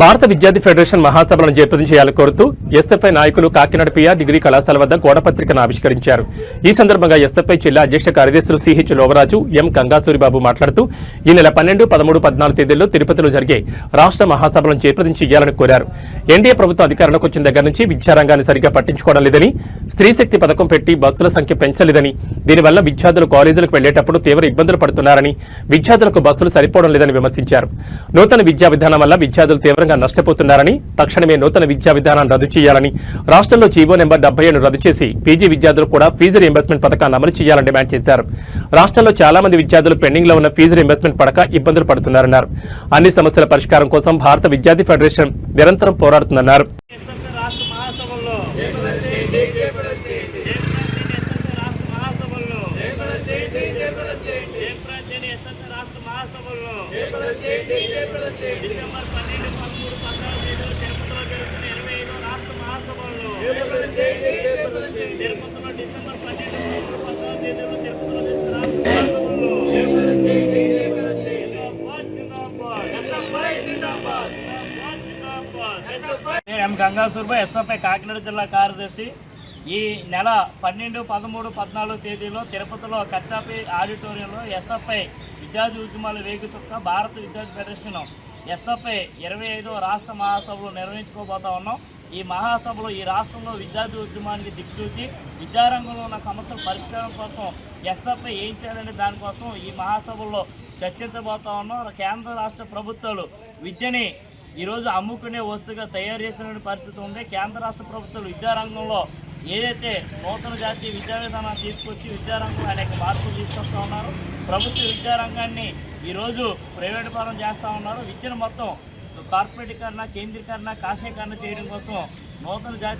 భారత విద్యార్థి ఫెడరేషన్ మహాసభలను జయప్రదం చేయాలని కోరుతూ ఎస్ఎఫ్ఐ నాయకులు కాకినాడ పిఆర్ డిగ్రీ కళాశాల వద్ద గోడపత్రికను ఆవిష్కరించారు. ఈ సందర్భంగా ఎస్ఎఫ్ఐ జిల్లా అధ్యక్ష కార్యదర్శులు సిహెచ్ లోవరాజు ఎం గంగాసూరిబాబు మాట్లాడుతూ ఈ నెల పన్నెండు పదమూడు పద్నాలుగు తేదీల్లో తిరుపతిలో జరిగే రాష్ట్ర మహాసభలను జయప్రదం చేయాలని కోరారు. ఎన్డీఏ ప్రభుత్వం అధికారంలోకి వచ్చిన దగ్గర నుంచి విద్యారంగాన్ని సరిగ్గా పట్టించుకోవడం లేదని స్త్రీశక్తి పథకం పెట్టి బస్సుల సంఖ్య పెంచలేదని దీనివల్ల విద్యార్థులు కాలేజీలకు వెళ్ళేటప్పుడు తీవ్ర ఇబ్బందులు పడుతున్నారని విద్యార్థులకు బస్సులు సరిపోవడం లేదని విమర్శించారు. నూతన విద్యా విధానం వల్ల విద్యార్థులు తీవ్ర తీవ్రంగా నష్టపోతున్నారని తక్షణమే నూతన విద్యా విధానాన్ని రద్దు చేయాలని రాష్ట్రంలో జీవో నెంబర్ డెబ్బై ఏడు రద్దు చేసి పీజీ విద్యార్థులు కూడా ఫీజు రీఎంబర్స్మెంట్ పథకాన్ని అమలు చేయాలని డిమాండ్ చేశారు. రాష్ట్రంలో చాలా మంది విద్యార్థులు పెండింగ్లో ఉన్న ఫీజు రీఎంబర్స్మెంట్ పడక ఇబ్బందులు పడుతున్నారన్నారు. అన్ని సమస్యల పరిష్కారం కోసం భారత విద్యార్థి ఫెడరేషన్ నిరంతరం పోరాడుతుందన్నారు ఎస్ఎఫ్ఐ రాష్ట్ర మహాసభల్లో జయప్రదంచేయండి ఎస్ఎఫ్ఐ రాష్ట్ర మహాసభల్లో జయప్రదంచేయండి ఎస్ఎఫ్ఐ రాష్ట్ర మహాసభల్లో డిసెంబర్ పన్నెండు పదమూడు పద్నాలుగు తేదీలు తిరుపతిలో జరుగుతున్న ఇరవై ఐదో రాష్ట్ర మహాసభల్లో తిరుపతిలో డిసెంబర్ పన్నెండు పదమూడు పద్నాలుగు తేదీలు తిరుపతిలో జరుగుతున్న రాష్ట్ర మహాసభల్లో జిందాబాద్, జిందాబాద్. జిందాబాద్, జిందాబాద్. నేను ఎం గంగాసూర్బా ఎస్ఎఫ్ఐ కాకినాడ జిల్లా కార్యదర్శి. ఈ నెల పన్నెండు పదమూడు పద్నాలుగు తేదీలో తిరుపతిలో కచ్చాపి ఆడిటోరియంలో ఎస్ఎఫ్ఐ విద్యార్థి ఉద్యమాల వేగు చుక్క భారత విద్యార్థి ఫెడరేషన్ ఎస్ఎఫ్ఐ ఇరవై ఐదో రాష్ట్ర మహాసభలు నిర్వహించుకోబోతా ఉన్నాం. ఈ మహాసభలో ఈ రాష్ట్రంలో విద్యార్థి ఉద్యమానికి దిక్సూచి విద్యారంగంలో ఉన్న సమస్యల పరిష్కారం కోసం ఎస్ఎఫ్ఐ ఏం చేయాలనే దానికోసం ఈ మహాసభల్లో చర్చించబోతా ఉన్నాం. కేంద్ర రాష్ట్ర ప్రభుత్వాలు విద్యని ఈరోజు అమ్ముకునే వస్తువుగా తయారు చేసిన పరిస్థితి ఉంది. కేంద్ర రాష్ట్ర ప్రభుత్వాలు విద్యారంగంలో ఏదైతే నూతన జాతీయ విద్యా విధానం తీసుకొచ్చి విద్యారంగం అనేక మార్పులు తీసుకొస్తా ఉన్నారు. ప్రభుత్వ విద్యారంగాన్ని ఈరోజు ప్రైవేట్ పరం చేస్తూ ఉన్నారు. విద్యను మొత్తం కార్పొరేటీకరణ కేంద్రీకరణ కాషాయకరణ చేయడం కోసం నూతన జాతీయ